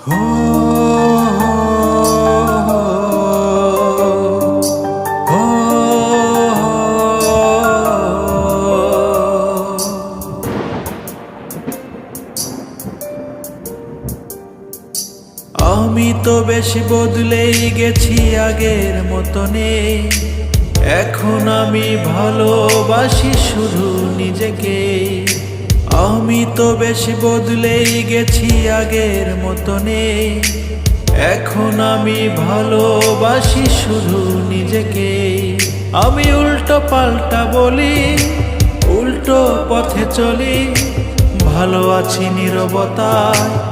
আমি তো বেশি বদলেই গেছি আগের মতো এখন আমি ভালোবাসি শুধু নিজেকে। বেশি বদলেই গেছি আগের মতো নেই এখন আমি ভালোবাসি শুধু নিজেকে। আমি উল্টো পাল্টা বলি, উল্টো পথে চলি। ভালো আছি নীরবতায়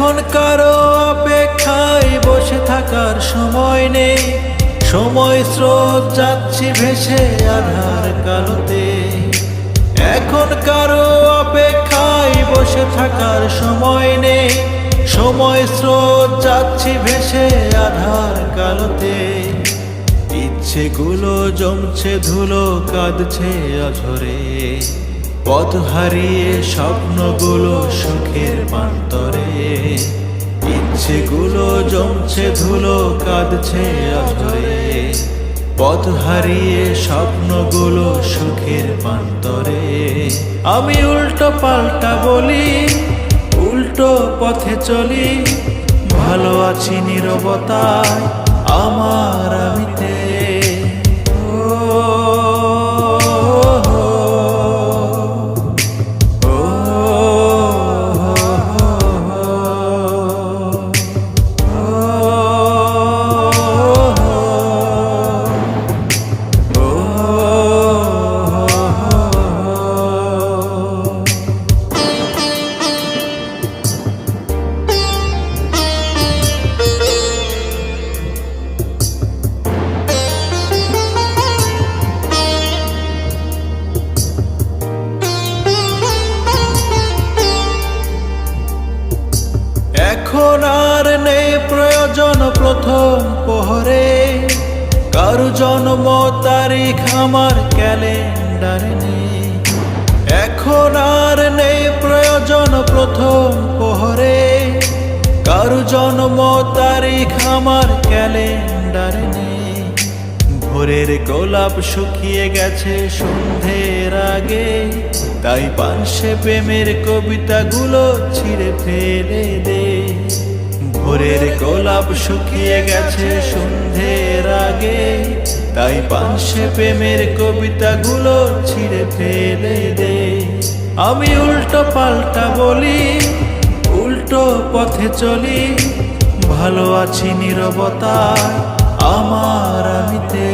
এখন কারও অপেক্ষায় বসে থাকার সময় নেই। সময় স্রোত যাচ্ছি ভেসে আধার কালোতে। এখন কারও অপেক্ষায় বসে থাকার সময় নেই। সময় স্রোত যাচ্ছি ভেসে আধার কালোতে। ইচ্ছেগুলো জমছে ধুলো কাঁদছে অঝরে। পথ হারিয়ে স্বপ্নগুলো সুখের পান্তরে ইচ্ছেগুলো জমছে, ধুলো কাঁদছে অঝরে। পথ হারিয়ে স্বপ্নগুলো সুখের পান্তরে আমি উল্টো পাল্টা বলি, উল্টো পথে চলি। ভালো আছি নীরবতায়, আমার আমিতে। এখন আর নেই প্রয়োজন প্রথম পহরে। কারু জন্ম তারিখ আমার ক্যালেন্ডারে নেই। এখন আর নেই প্রয়োজন প্রথম পহরে। কারু জন্ম তারিখ আমার ক্যালেন্ডারে নেই। ভোরের গোলাপ শুকিয়ে গেছে সন্ধ্যের আগে। তাই পানসে প্রেমের কবিতাগুলো ছিঁড়ে ফেলে দে। ভোরের গোলাপ শুকিয়ে গেছে সন্ধ্যের আগে। তাই পানসে প্রেমের কবিতাগুলো ছিঁড়ে ফেলে দে। আমি উল্টো পাল্টা বলি, উল্টো পথে চলি। ভালো আছি নীরবতায়, আমার আমিতে